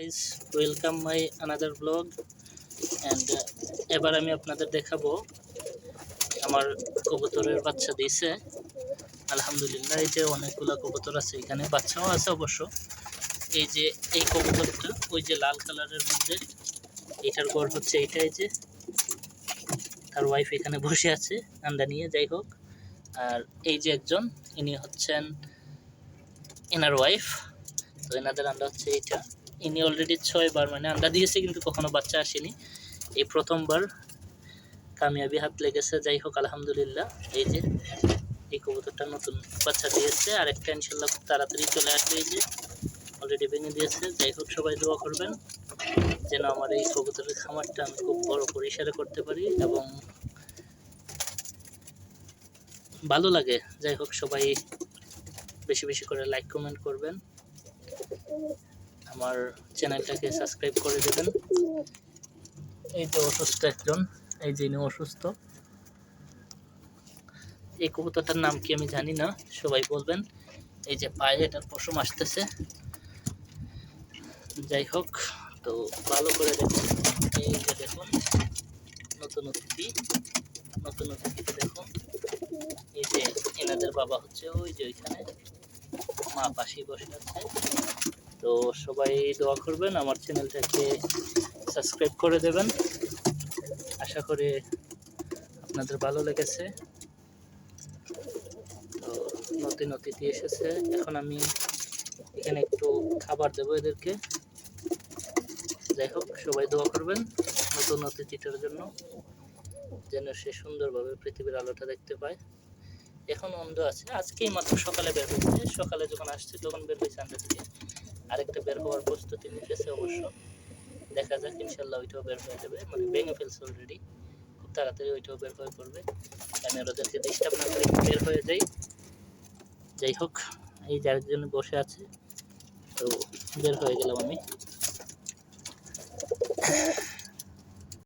Guys welcome my another blog and এবার আমি আপনাদের দেখাবো আমার কবুতরের বাচ্চা দিয়েছে। আলহামদুলিল্লাহ, এই যে অনেকগুলো কবুতর আছে, এখানে বাচ্চাও আছে অবশ্য। এই যে, এই কবুতরটা, ওই যে লাল কালারের মধ্যে, এটার গড় হচ্ছে এইটাই যে। তার ওয়াইফ এখানে বসে আছে আন্দা নিয়ে, যাই হোক। আর এই যে একজন, ইনি হচ্ছেন, এনার ওয়াইফ তো এনাদের আন্ডা হচ্ছে এইটা। ইনি অলরেডি ছয়বার মানে আন্ডা দিয়েছে কিন্তু কখনো বাচ্চা আসেনি। এই প্রথমবার কামিয়াবি হাত লেগেছে। যাই হোক, আলহামদুলিল্লাহ, এই যে, এই কবুতরটা নতুন বাচ্চা দিয়েছে। আর একটা ইনশাল্লাহ খুব তাড়াতাড়ি চলে আসবে, এই যে অলরেডি ভেঙে দিয়েছে। যাই হোক, সবাই দোয়া করবেন যেন আমার এই কবুতরের খামারটা আমি খুব বড় পরিসরে করতে পারি এবং ভালো লাগে। যাই হোক, সবাই বেশি বেশি করে লাইক কমেন্ট করবেন। আমার চ্যানেলটাকে সাবস্ক্রাইব করে দেবেন। এই যে অসুস্থ একজন, এই যে অসুস্থ। এই কবুতরটার নাম কি আমি জানি না, সবাই বলবেন। এই যে পায়ে এটার পশম আসতেছে। যাই হোক, তো ভালো করে দেখুন। এই যে দেখুন, নতুন অতিথি, নতুন অতিথিকে দেখুন। এই যে এনাদের বাবা হচ্ছে ওই যে ওইখানে। মা পাশেই বসে আছে তো সবাই দোয়া করবেন, আমার চ্যানেলটাকে সাবস্ক্রাইব করে দেবেন। আশা করি আপনাদের ভালো লেগেছে। তো নতুন অতিথি এসেছে। এখন আমি এখানে একটু খাবার দেবো এদেরকে। যাই হোক, সবাই দোয়া করবেন নতুন অতিথিটার জন্য, যেন সে সুন্দরভাবে পৃথিবীর আলোটা দেখতে পায়। এখন অন্ধ আছে। আজকেই মাত্র সকালে বের হয়েছে। সকালে যখন আসছে, তখন বের হয়েছে আন্ডা থেকে। আরেকটা বের হওয়ার প্রস্তুতি নিতেছে অবশ্য। দেখা যাক, ইনশাল্লাহ ওইটাও বের হয়ে যাবে। মানে ভেঙে ফেলছে অলরেডি খুব তাড়াতাড়ি ওইটাও বের হয়ে পড়বে। আমি ওদেরকে ডিস্টার্ব না করে, বের হয়ে যাই। যাই হোক, এই যার আরেকজন বসে আছে, তো বের হয়ে গেলাম আমি।